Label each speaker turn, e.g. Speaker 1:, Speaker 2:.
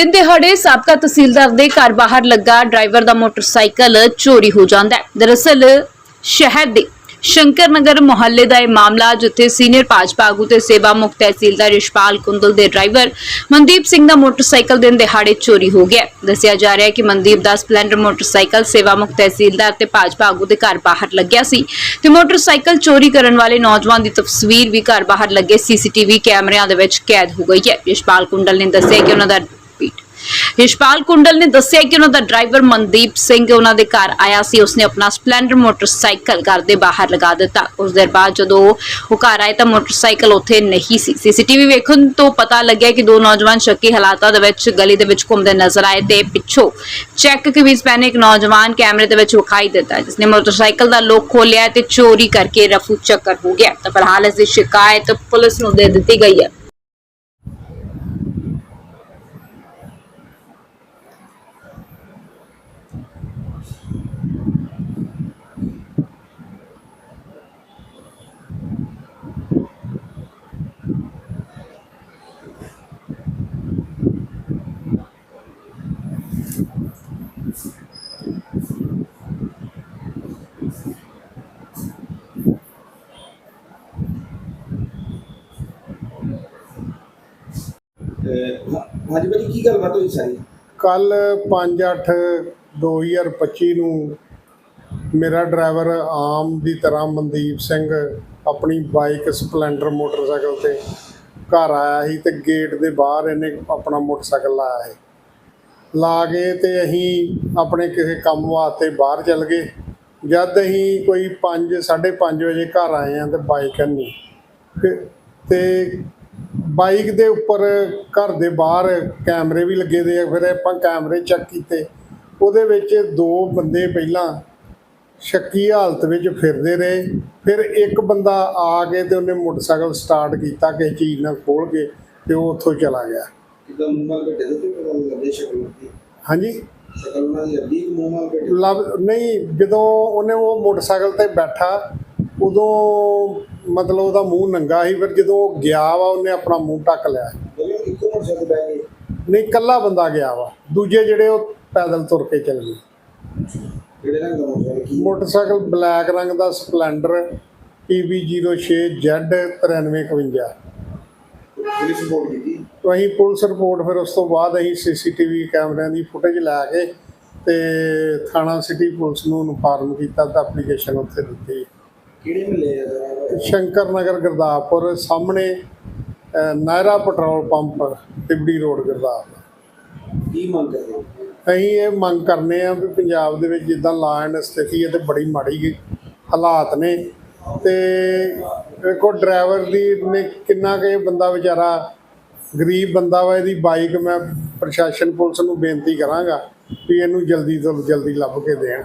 Speaker 1: ਦਿਨ ਦਿਹਾੜੇ ਸਾਬਕਾ ਤਹਿਸੀਲਦਾਰ ਦੇ ਘਰ ਬਾਹਰ ਲੱਗਾ ਡਰਾਈਵਰ ਦਾ ਮੋਟਰਸਾਈਕਲ ਚੋਰੀ ਹੋ ਜਾਂਦਾ ਹੈ। ਦਰਅਸਲ, ਸ਼ਹਿਰ ਦੇ ਸ਼ੰਕਰ ਨਗਰ ਮੁਹੱਲੇ ਦਾ ਇਹ ਮਾਮਲਾ, ਜਿੱਥੇ ਸੀਨੀਅਰ ਭਾਜਪਾ ਆਗੂ ਤੇ ਸੇਵਾ ਮੁਕਤ ਤਹਿਸੀਲਦਾਰ ਰਿਸ਼ਪਾਲ ਕੁੰਦਲ ਦੇ ਡਰਾਈਵਰ ਮਨਦੀਪ ਸਿੰਘ ਦਾ ਮੋਟਰਸਾਈਕਲ ਦਿਨ ਦਿਹਾੜੇ ਚੋਰੀ ਹੋ ਗਿਆ ਦੱਸਿਆ ਜਾ ਰਿਹਾ ਹੈ ਕਿ ਮਨਦੀਪ ਦਾ ਸਪਲੈਂਡਰ ਮੋਟਰਸਾਈਕਲ ਸੇਵਾ ਮੁਕਤ ਤਹਿਸੀਲਦਾਰ ਤੇ ਭਾਜਪਾ ਆਗੂ ਦੇ ਘਰ ਬਾਹਰ ਲੱਗਿਆ ਸੀ ਤੇ ਮੋਟਰਸਾਈਕਲ ਚੋਰੀ ਕਰਨ ਵਾਲੇ ਨੌਜਵਾਨ ਦੀ ਤਸਵੀਰ ਵੀ ਘਰ ਬਾਹਰ ਲੱਗੇ ਸੀਸੀਟੀਵੀ ਕੈਮਰਿਆਂ ਦੇ ਵਿੱਚ ਕੈਦ ਹੋ ਗਈ ਹੈ। ਰਿਸ਼ਪਾਲ ਕੁੰਡਲ ਨੇ ਦੱਸਿਆ ਕਿ ਉਹਨਾਂ ਦਾ ਰਿਸ਼ਪਾਲ ਕੁੰਡਲ ਨੇ ਦੱਸਿਆ ਕਿ ਉਹਨਾਂ ਦਾ ਡਰਾਈਵਰ ਮਨਦੀਪ ਸਿੰਘ ਉਹਨਾਂ ਦੇ ਘਰ ਆਇਆ ਸੀ। ਉਸਨੇ ਆਪਣਾ ਸਪਲੈਂਡਰ ਮੋਟਰਸਾਈਕਲ ਘਰ ਦੇ ਬਾਹਰ ਲਗਾ ਦਿੱਤਾ। ਉਸ ਦੇਰ ਬਾਅਦ ਜਦੋਂ ਉਹ ਘਰ ਆਏ ਤਾਂ ਮੋਟਰਸਾਈਕਲ ਉੱਥੇ ਨਹੀਂ ਸੀ। ਸੀਸੀਟੀਵੀ ਵੇਖਣ ਤੋਂ ਪਤਾ ਲੱਗਿਆ ਕਿ ਦੋ ਨੌਜਵਾਨ ਸ਼ੱਕੀ ਹਾਲਾਤਾਂ ਦੇ ਵਿੱਚ ਗਲੀ ਦੇ ਵਿੱਚ ਘੁੰਮਦੇ ਨਜ਼ਰ ਆਏ ਤੇ ਪਿੱਛੋਂ ਚੈੱਕ ਕਮੀਜ਼ ਪਹਿਨੇ ਇੱਕ ਨੌਜਵਾਨ ਕੈਮਰੇ ਦੇ ਵਿੱਚ ਵਿਖਾਈ ਦਿੱਤਾ, ਜਿਸਨੇ ਮੋਟਰਸਾਈਕਲ ਦਾ ਲੋਕ ਖੋਲਿਆ ਤੇ ਚੋਰੀ ਕਰਕੇ ਰਫੂ ਚੱਕਰ ਹੋ ਗਿਆ। ਤਾਂ ਫਿਲਹਾਲ ਇਸ ਦੀ ਸ਼ਿਕਾਇਤ ਪੁਲਿਸ ਨੂੰ ਦੇ ਦਿੱਤੀ ਗਈ ਹੈ।
Speaker 2: ਹਾਂਜੀ ਭਾਜੀ ਕੀ ਗੱਲਬਾਤ ਹੋਈ ਸਾਰੀ
Speaker 3: ਕੱਲ 5/8/2025 ਨੂੰ ਮੇਰਾ ਡਰਾਈਵਰ ਆਮ ਦੀ ਤਰ੍ਹਾਂ ਮਨਦੀਪ ਸਿੰਘ ਆਪਣੀ ਬਾਈਕ ਸਪਲੈਂਡਰ ਮੋਟਰਸਾਈਕਲ ਤੇ ਘਰ ਆਇਆ ਸੀ ਤੇ ਗੇਟ ਦੇ ਬਾਹਰ ਇਹਨੇ ਆਪਣਾ ਮੋਟਰਸਾਈਕਲ ਲਾਇਆ ਸੀ। ਲਾ ਕੇ ਤੇ ਅਸੀਂ ਆਪਣੇ ਕਿਸੇ ਕੰਮ ਵਾਸਤੇ ਬਾਹਰ ਚੱਲ ਗਏ। ਜਦ ਅਸੀਂ ਕੋਈ 5 5:30 ਵਜੇ ਘਰ ਆਏ ਆ ਤੇ ਬਾਈਕ ਨਹੀਂ। ਫਿਰ- ਤੇ ਬਾਈਕ ਦੇ ਉੱਪਰ ਘਰ ਦੇ ਬਾਹਰ ਕੈਮਰੇ ਵੀ ਲੱਗੇ ਦੇ ਆ। ਫਿਰ ਆਪਾਂ ਕੈਮਰੇ ਚੈੱਕ ਕੀਤੇ। ਉਹਦੇ ਵਿੱਚ ਦੋ ਬੰਦੇ ਪਹਿਲਾਂ ਸ਼ੱਕੀ ਹਾਲਤ ਵਿੱਚ ਫਿਰਦੇ ਰਹੇ। ਫਿਰ ਇੱਕ ਬੰਦਾ ਆ ਕੇ ਤੇ ਉਹਨੇ ਮੋਟਰਸਾਈਕਲ ਸਟਾਰਟ ਕੀਤਾ ਕਿਸੇ ਚੀਜ਼ ਨਾਲ ਖੋਲ ਕੇ ਤੇ ਉਹ ਉੱਥੋਂ ਚਲਾ ਗਿਆ। ਹਾਂਜੀ। ਨਹੀਂ ਜਦੋਂ ਉਹਨੇ ਉਹ ਮੋਟਰਸਾਈਕਲ ਤੇ ਬੈਠਾ ਉਦੋਂ ਮਤਲਬ ਉਹਦਾ ਮੂੰਹ ਨੰਗਾ ਸੀ ਫਿਰ ਜਦੋਂ ਉਹ ਗਿਆ ਵਾ ਉਹਨੇ ਆਪਣਾ ਮੂੰਹ ਢੱਕ ਲਿਆ। ਨਹੀਂ ਇਕੱਲਾ ਬੰਦਾ ਗਿਆ ਵਾ। ਦੂਜੇ ਜਿਹੜੇ ਉਹ ਪੈਦਲ ਤੁਰ ਕੇ ਚੱਲ ਗਏ।
Speaker 2: ਕਿਹੜੇ ਰੰਗ ਦਾ ਮੋਟਰਸਾਈਕਲ ਕੀ
Speaker 3: ਮੋਟਰਸਾਈਕਲ ਬਲੈਕ ਰੰਗ ਦਾ ਸਪਲੈਂਡਰ PB06Z 9351
Speaker 2: ਪੁਲਿਸ ਰਿਪੋਰਟ ਕੀਤੀ
Speaker 3: ਤੋਂ ਅਸੀਂ ਪੁਲਿਸ ਰਿਪੋਰਟ ਫਿਰ ਉਸ ਤੋਂ ਬਾਅਦ ਅਸੀਂ ਸੀਸੀਟੀਵੀ ਕੈਮਰਿਆਂ ਦੀ ਫੁਟੇਜ ਲੈ ਕੇ ਤੇ ਥਾਣਾ ਸਿਟੀ ਪੁਲਿਸ ਨੂੰ ਇਨਫਾਰਮ ਕੀਤਾ ਤਾਂ ਐਪਲੀਕੇਸ਼ਨ ਉੱਥੇ ਦਿੱਤੀ।
Speaker 2: ਕਿਹੜੇ ਮਿਲੇ ਆ? ਜਰਾ
Speaker 3: ਸ਼ੰਕਰ ਨਗਰ ਗੁਰਦਾਸਪੁਰ ਸਾਹਮਣੇ ਅਹ, Nayara petrol pump Tibri road Gurdaspur.
Speaker 2: ਕੀ ਮੰਗ ਕਰਦੇ ਹੋ?
Speaker 3: ਅਸੀਂ ਇਹ ਮੰਗ ਕਰਨੇ ਆ ਵੀ ਪੰਜਾਬ ਦੇ ਵਿੱਚ ਜਿੱਦਾਂ ਲਾ ਐਂਡ ਸਥਿਤੀ ਹੈ ਤੇ ਬੜੀ ਮਾੜੀ ਹਾਲਾਤ ਨੇ ਤੇ ਦੇਖੋ ਡਰਾਈਵਰ ਦੀ ਨੇ ਕਿੰਨਾ ਕੁ ਇਹ ਬੰਦਾ ਵਿਚਾਰਾ ਗਰੀਬ ਬੰਦਾ ਵਾ, ਇਹਦੀ ਬਾਈਕ ਮੈਂ ਪ੍ਰਸ਼ਾਸਨ ਪੁਲਿਸ ਨੂੰ ਬੇਨਤੀ ਕਰਾਂਗਾ ਵੀ ਇਹਨੂੰ ਜਲਦੀ ਤੋਂ ਜਲਦੀ ਲੱਭ ਕੇ ਦੇਣ